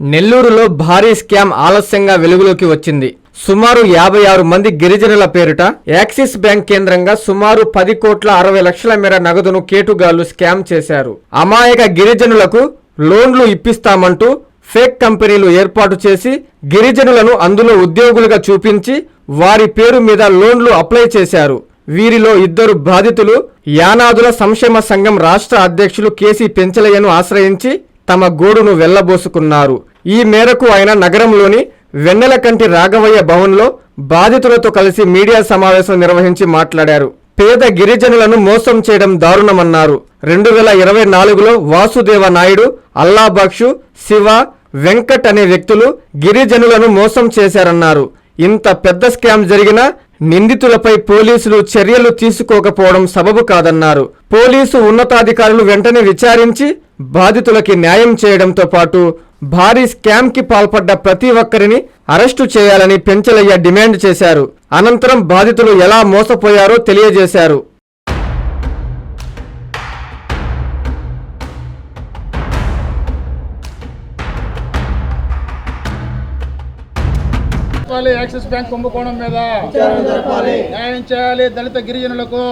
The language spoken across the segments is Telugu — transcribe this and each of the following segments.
నెల్లూరులో భారీ స్కామ్ ఆలస్యంగా వెలుగులోకి వచ్చింది. సుమారు యాభై ఆరు మంది గిరిజనుల పేరిట యాక్సిస్ బ్యాంక్ కేంద్రంగా సుమారు పది కోట్ల అరవై లక్షల మేర నగదును కేటుగాళ్ళు స్కామ్ చేశారు. అమాయక గిరిజనులకు లోన్లు ఇప్పిస్తామంటూ ఫేక్ కంపెనీలు ఏర్పాటు చేసి గిరిజనులను అందులో ఉద్యోగులుగా చూపించి వారి పేరు మీద లోన్లు అప్లై చేశారు. వీరిలో ఇద్దరు బాధితులు యానాదుల సంక్షేమ సంఘం రాష్ట్ర అధ్యక్షులు కేసీ పెంచలయ్యను ఆశ్రయించి తమ గోడును వెళ్ళబోసుకున్నారు. ఈ మేరకు ఆయన నగరంలోని వెన్నెలకంటి రాఘవయ్య భవన్లో బాధితులతో కలిసి మీడియా సమావేశం నిర్వహించి మాట్లాడారు. పేద గిరిజనులను మోసం చేయడం దారుణమన్నారు. రెండు వేల ఇరవై నాలుగులో వాసుదేవ నాయుడు అల్లాబక్షు శివ వెంకట్ అనే వ్యక్తులు గిరిజనులను మోసం చేశారన్నారు. ఇంత పెద్ద స్కామ్ జరిగినా నిందితులపై పోలీసులు చర్యలు తీసుకోకపోవడం సబబు కాదన్నారు. పోలీసు ఉన్నతాధికారులు వెంటనే విచారించి బాధితులకి న్యాయం చేయడంతో పాటు భారీ స్కామ్కి పాల్పడ్డ ప్రతి ఒక్కరిని అరెస్టు చేయాలని పెంచలయ్య డిమాండ్ చేశారు. అనంతరం బాధితులు ఎలా మోసపోయారో తెలియజేశారు. జరపాలి యాక్సిస్ బ్యాంక్ కుంభకోణం మీద. న్యాయం చేయాలి దళిత గిరిజనులకు.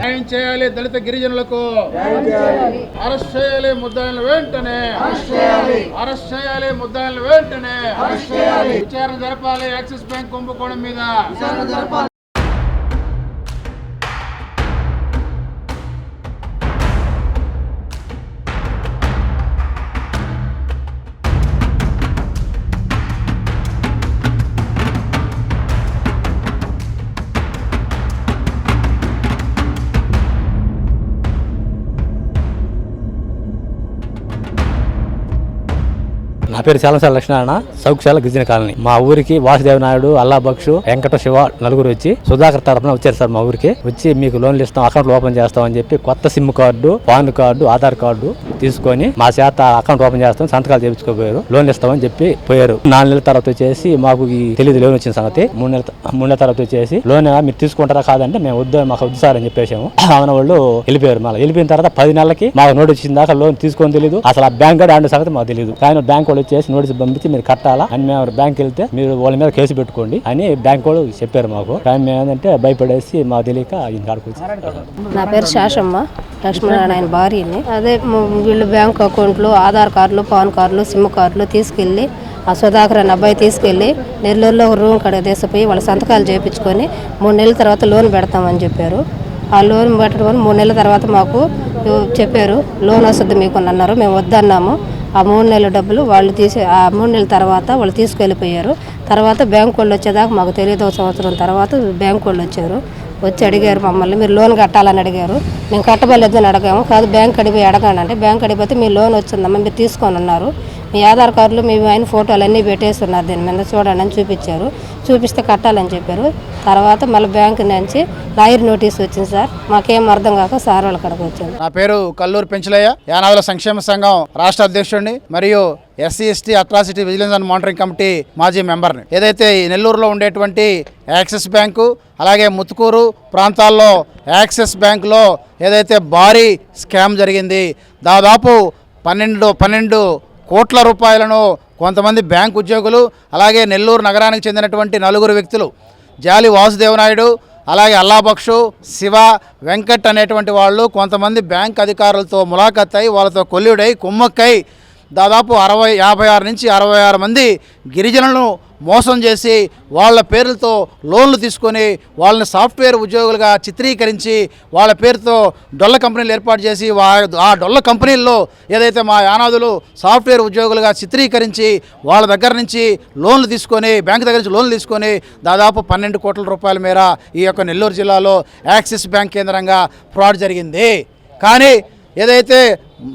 న్యాయం చేయాలి. దళిత గిరిజనులకు. అరెస్ట్ చేయాలి ముద్దాయిలను వెంటనే. అరెస్ట్ చేయాలి. ముద్దాయిలను వెంటనే. విచారణ జరపాలి యాక్సిస్ బ్యాంక్ కుంభకోణం మీద. పేరు చాలంసాల లక్ష్మణ సౌక్షాల గిరిజన కాలనీ. మా ఊరికి వాసుదేవ నాయుడు అల్లా బక్షు వెంకట శివ నలుగురు వచ్చి సుధాకర్ తరఫున వచ్చారు సార్ మా ఊరికి. వచ్చి మీకు లోన్లు ఇస్తాం అకౌంట్ ఓపెన్ చేస్తాం అని చెప్పి కొత్త SIM card PAN card Aadhaar card తీసుకొని మా చేత అకౌంట్ ఓపెన్ చేస్తాం సంతకాలు చేయించుకోపోయారు లోన్ ఇస్తామని చెప్పి పోయారు. నాలుగు నెలల తర్వాత వచ్చేసి మాకు ఈ తెలియదు లోన్ వచ్చిన సంగతి. మూడు నెలల మూడు నెలల తర్వాత వచ్చేసి లోన్ మీరు తీసుకుంటారా కాదంటే మేము వద్దు మాకు వద్దు సార్ అని చెప్పేసాము ఆమె వాళ్ళు వెళ్ళిపోయారు మళ్ళీ. వెళ్ళిపోయిన తర్వాత పది నెలలకి మాకు నోట్ వచ్చిన దాకా లోన్ తీసుకొని తెలియదు అసలు ఆ బ్యాంక్ కూడా ఆండే సంగతి మాకు తెలియదు కానీ బ్యాంక్ వాళ్ళు చేసి నోటీస్ పంపించి మీరు కట్టాలా? అని మేము బ్యాంక్ వెళ్తే మీరు వాళ్ళ మీద కేసు పెట్టుకోండి అని బ్యాంక్ వాళ్ళు చెప్పారు మాకు. కానీ మేము ఏంటంటే భయపడేసి మాకు తెలియక ఈయన నా పేరు శాషమ్మ లక్ష్మీనారాయణ భార్యని. అదే వీళ్ళు బ్యాంక్ అకౌంట్లు ఆధార్ కార్డులు పాన్ కార్డులు సిమ్ కార్డులు తీసుకెళ్ళి ఆ సుధాకర్ అనే అబ్బాయి తీసుకెళ్ళి నెల్లూరులో ఒక రూమ్ కడ తీసిపోయి వాళ్ళ సంతకాలు చేయించుకొని మూడు నెలల తర్వాత లోన్ పెడతామని చెప్పారు. ఆ లోన్ పెట్టడం మూడు నెలల తర్వాత మాకు చెప్పారు లోన్ వస్తుంది మీకు అన్నారు. మేము వద్దన్నాము. ఆ మూడు నెలల డబ్బులు వాళ్ళు తీసి ఆ మూడు నెలల తర్వాత వాళ్ళు తీసుకెళ్ళిపోయారు. తర్వాత బ్యాంక్ వాళ్ళు వచ్చేదాకా మాకు తెలియదు సంవత్సరం తర్వాత బ్యాంక్ వాళ్ళు వచ్చారు. వచ్చి అడిగారు మమ్మల్ని మీరు లోన్ కట్టాలని అడిగారు. మేము కట్టబోలేదని అని అడిగాము. కాదు బ్యాంక్ అడిగి అడగానంటే బ్యాంక్ అడిగిపోతే మీ లోన్ వచ్చిందమ్మా మీరు తీసుకొని ఉన్నారు మీ ఆధార్ కార్డులు మీ ఆయన ఫోటోలు అన్నీ పెట్టేస్తున్నారు. దీని మీద చూడండి అని చూపించారు. చూపిస్తే కట్టాలని చెప్పారు. తర్వాత మళ్ళీ బ్యాంక్ నుంచి లాయర్ నోటీస్ వచ్చింది సార్. మాకేం అర్థం కాక సార్ వాళ్ళ కడకు వచ్చింది నా పేరు కల్లూరు పెంచలయ్య. యానాదుల సంక్షేమ సంఘం రాష్ట్ర అధ్యక్షుడిని మరియు SC ST atrocity vigilance and monitoring committee మాజీ మెంబర్ని. ఏదైతే నెల్లూరులో ఉండేటువంటి యాక్సిస్ బ్యాంకు అలాగే ముత్తుకూరు ప్రాంతాల్లో యాక్సిస్ బ్యాంకులో ఏదైతే భారీ స్కామ్ జరిగింది దాదాపు పన్నెండు పన్నెండు కోట్ల రూపాయలను కొంతమంది బ్యాంక్ ఉద్యోగులు అలాగే నెల్లూరు నగరానికి చెందినటువంటి నలుగురు వ్యక్తులు జాలి వాసుదేవనాయుడు అలాగే అల్లాబక్షు శివ వెంకట్ అనేటువంటి వాళ్ళు కొంతమంది బ్యాంక్ అధికారులతో ములాఖత్ అయి వాళ్ళతో కొల్లుడై కుమ్మక్కై దాదాపు అరవై యాభై ఆరు నుంచి అరవై ఆరు మంది గిరిజనులను మోసం చేసి వాళ్ళ పేర్లతో లోన్లు తీసుకొని వాళ్ళని సాఫ్ట్వేర్ ఉద్యోగులుగా చిత్రీకరించి వాళ్ళ పేరుతో డొల్ల కంపెనీలు ఏర్పాటు చేసి వా ఆ డొల్ల కంపెనీల్లో ఏదైతే మా యానాదులు సాఫ్ట్వేర్ ఉద్యోగులుగా చిత్రీకరించి వాళ్ళ దగ్గర నుంచి లోన్లు తీసుకొని బ్యాంక్ దగ్గర నుంచి లోన్లు తీసుకొని దాదాపు పన్నెండు కోట్ల రూపాయల మేర ఈ యొక్క నెల్లూరు జిల్లాలో యాక్సిస్ బ్యాంక్ కేంద్రంగా ఫ్రాడ్ జరిగింది. కానీ ఏదైతే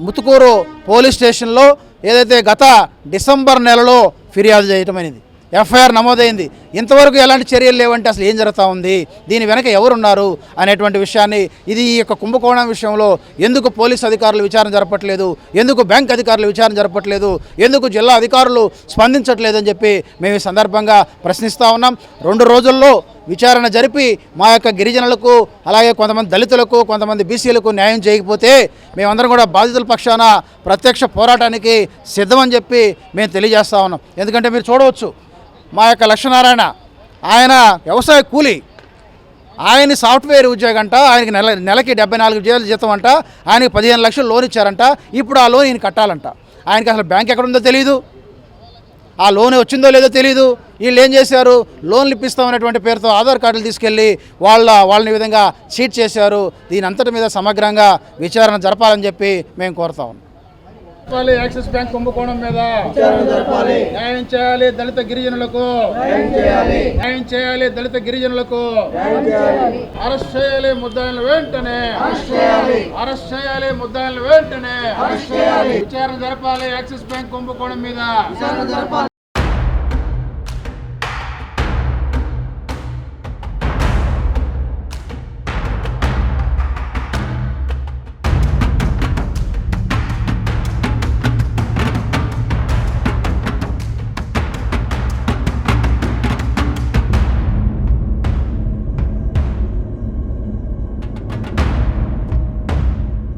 ముతుకూరు పోలీస్ స్టేషన్లో ఏదైతే గత డిసెంబర్ నెలలో ఫిర్యాదు చేయటమైనది ఎఫ్ఐఆర్ నమోదైంది ఇంతవరకు ఎలాంటి చర్యలు లేవంటే అసలు ఏం జరుగుతూ ఉంది? దీని వెనక ఎవరున్నారు? అనేటువంటి విషయాన్ని ఇది ఈ యొక్క కుంభకోణం విషయంలో ఎందుకు పోలీస్ అధికారులు విచారణ జరపట్లేదు? ఎందుకు బ్యాంక్ అధికారులు విచారణ జరపట్లేదు? ఎందుకు జిల్లా అధికారులు స్పందించట్లేదని చెప్పి మేము ఈ సందర్భంగా ప్రశ్నిస్తూ ఉన్నాం. రెండు రోజుల్లో విచారణ జరిపి మా యొక్క గిరిజనులకు అలాగే కొంతమంది దళితులకు కొంతమంది బీసీలకు న్యాయం చేయకపోతే మేమందరం కూడా బాధితుల పక్షాన ప్రత్యక్ష పోరాటానికి సిద్ధమని చెప్పి మేము తెలియజేస్తా ఉన్నాం. ఎందుకంటే మీరు చూడవచ్చు మా యొక్క లక్ష్మీనారాయణ ఆయన వ్యవసాయ కూలి. ఆయన సాఫ్ట్వేర్ ఉద్యోగం అంట ఆయనకి నెల నెలకి డెబ్బై నాలుగు వేల జీతం అంట ఆయనకి పదిహేను లక్షలు లోన్ ఇచ్చారంట. ఇప్పుడు ఆ లోన్ ఈయన కట్టాలంట. ఆయనకి అసలు బ్యాంక్ ఎక్కడ ఉందో తెలియదు ఆ లోన్ వచ్చిందో లేదో తెలియదు వీళ్ళు ఏం చేశారు? లోన్లు ఇప్పిస్తామనేటువంటి పేరుతో ఆధార్ కార్డులు తీసుకెళ్ళి వాళ్ళ వాళ్ళని విధంగా చీట్ చేశారు. దీని అంతటి మీద సమగ్రంగా విచారణ జరపాలని చెప్పి మేము కోరుతా చెప్పాలి యాక్సిస్ బ్యాంక్ కుంభకోణం మీద. న్యాయం చేయాలి దళిత గిరిజనులకు. న్యాయం చేయాలి. దళిత గిరిజనులకు. అరెస్ట్ చేయాలి ముద్దాయిలను వెంటనే. అరెస్ట్ చేయాలి. ముద్దాయిలను వెంటనే. విచారణ జరపాలి యాక్సిస్ బ్యాంక్ కుంభకోణం మీద.